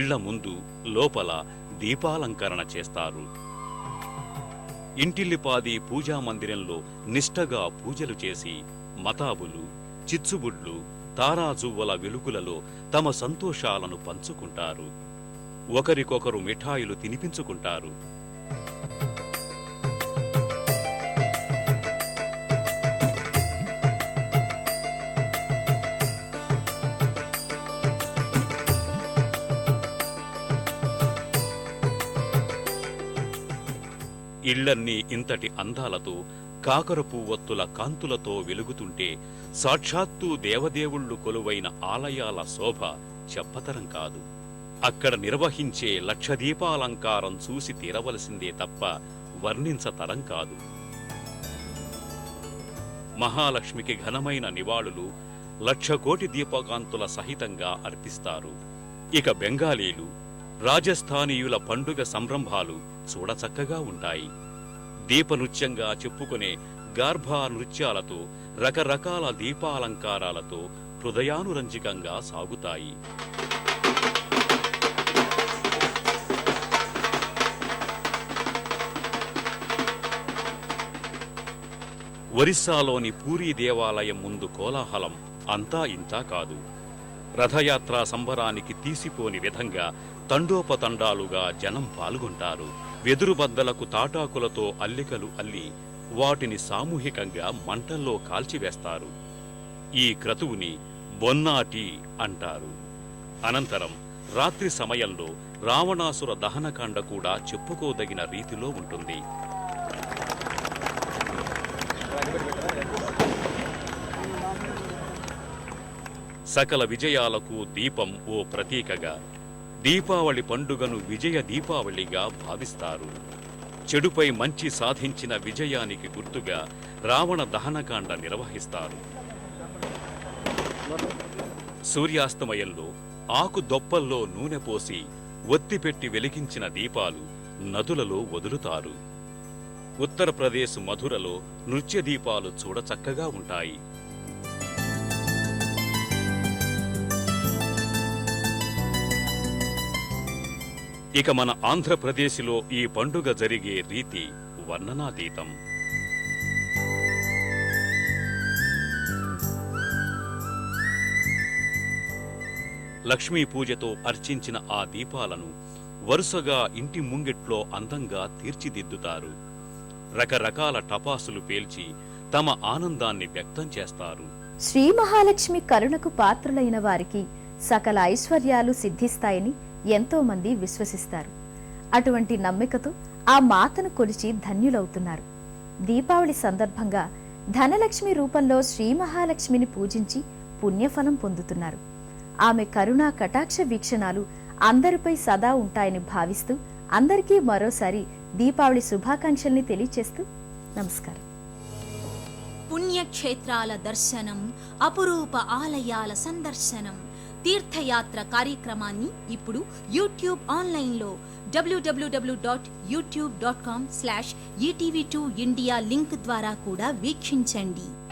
ఇళ్ళ ముందు లోపల దీపాలంకరణ చేస్తారు. ఇంటిల్లిపాది పూజా మందిరంలో నిష్టగా పూజలు చేసి మతాబులు చిచ్చుబుడ్లు తారాజువ్వల వెలుగులలో తమ సంతోషాలను పంచుకుంటారు. ఒకరికొకరు మిఠాయిలు తినిపించుకుంటారు. ఇళ్ళన్నీ ఇంతటి అందాలతో కాకర పువ్వొత్తుల కాంతులతో వెలుగుతుంటే సాక్షాత్తు దేవదేవుళ్ళు కొలువైన ఆలయాల శోభ చెప్పతరం కాదు. అక్కడ నిర్వహించే లక్షదీపాలంకారం చూసి తీరవలసిందే తప్ప వర్ణించతరం కాదు. మహాలక్ష్మికి ఘనమైన నివాళులు లక్ష కోటి దీపకాంతుల సహితంగా అర్పిస్తారు. ఇక బెంగాలీలు రాజస్థానీయుల పండుగ సంరంభాలు చూడచక్కగా ఉంటాయి. దీపనృత్యంగా చెప్పుకునే గార్భా నృత్యాలతో రకరకాల దీపాలంకారాలతో హృదయానురంజికంగా సాగుతాయి. ఒరిస్సాలోని పూరీ దేవాలయం ముందు కోలాహలం అంతా ఇంతా కాదు. రథయాత్రా సంబరానికి తీసిపోని విధంగా తండోపతండాలుగా జనం పాల్గొంటారు. వెదురుబద్దలకు తాటాకులతో అల్లికలు అల్లి వాటిని సామూహికంగా మంటల్లో కాల్చివేస్తారు. ఈ క్రతువుని బొన్నాటి అంటారు. అనంతరం రాత్రి సమయంలో రావణాసుర దహనకాండ కూడా చెప్పుకోదగిన రీతిలో ఉంటుంది. సకల విజయాలకు దీపం ఓ ప్రతీకగా. దీపావళి పండుగను విజయ దీపావళిగా భావిస్తారు. చెడుపై మంచి సాధించిన విజయానికి గుర్తుగా రావణ దహనకాండ నిర్వహిస్తారు. సూర్యాస్తమయంలో ఆకు దొప్పల్లో నూనె పోసి ఒత్తిపెట్టి వెలిగించిన దీపాలు నదులలో వదులుతారు. ఉత్తరప్రదేశ్ మధురలో నృత్య దీపాలు చూడచక్కగా ఉంటాయి. ఇక మన ఆంధ్రప్రదేశ్లో ఈ పండుగ జరిగే రీతి వర్ణనాతీతం. లక్ష్మీ పూజతో అర్చించిన ఆ దీపాలను వరుసగా ఇంటి ముంగిట్లో అందంగా తీర్చిదిద్దుతారు. రకరకాల టపాసులు పేల్చి తమ ఆనందాన్ని వ్యక్తం చేస్తారు. శ్రీ మహాలక్ష్మి కరుణకు పాత్రులైన వారికి సకల ఐశ్వర్యాలు సిద్ధిస్తాయని ఎంతో మంది విశ్వసిస్తారు. అటువంటి నమ్మికతో ఆ మాతను కొలిచి ధన్యులవుతున్నారు. దీపావళి సందర్భంగా ధనలక్ష్మి రూపంలో శ్రీ మహాలక్ష్మిని పూజించి పుణ్యఫలం పొందుతున్నారు. ఆమె కరుణా కటాక్ష వీక్షణాలు అందరిపై సదా ఉంటాయని భావిస్తూ అందరికీ మరోసారి దీపావళి శుభాకాంక్షల్ని తెలియచేస్తూ నమస్కారం. పుణ్యక్షేత్రాల దర్శనం అపురూప ఆలయాల సందర్శనం. తీర్థయాత్ర కార్యక్రమాన్ని ఇప్పుడు యూట్యూబ్ ఆన్లైన్లో WWW dot YouTube dot com slash ETV two India link ద్వారా కూడా వీక్షించండి.